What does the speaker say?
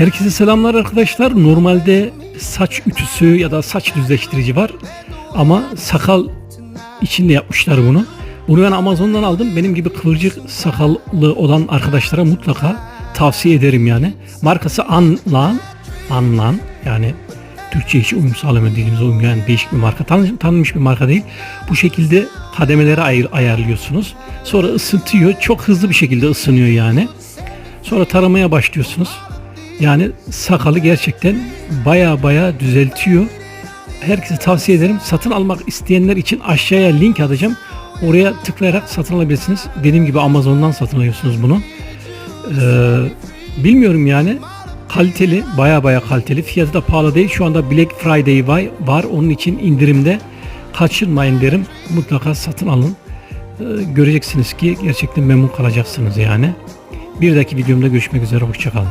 Herkese selamlar arkadaşlar. Normalde saç ütüsü ya da saç düzleştirici var. Ama sakal içinde yapmışlar bunu. Bunu ben Amazon'dan aldım. Benim gibi kıvırcık sakallı olan arkadaşlara mutlaka tavsiye ederim yani. Markası Anlan. Anlan yani Türkçe hiç uyum sağlamayan dilimize uymuyor. Yani değişik bir marka. Tan tanınmış bir marka değil. Bu şekilde kademelere ayır, ayarlıyorsunuz. Sonra ısıtıyor. Çok hızlı bir şekilde ısınıyor yani. Sonra taramaya başlıyorsunuz. Yani sakalı gerçekten baya baya düzeltiyor. Herkese tavsiye ederim. Satın almak isteyenler için aşağıya link atacağım. Oraya tıklayarak satın alabilirsiniz. Dediğim gibi Amazon'dan satın alıyorsunuz bunu. Ee, bilmiyorum yani. Kaliteli, baya baya kaliteli. Fiyatı da pahalı değil. Şu anda Black Friday var. Onun için indirimde. Kaçırmayın derim. Mutlaka satın alın. Ee, göreceksiniz ki gerçekten memnun kalacaksınız yani. Bir dahaki videomda görüşmek üzere. Hoşçakalın.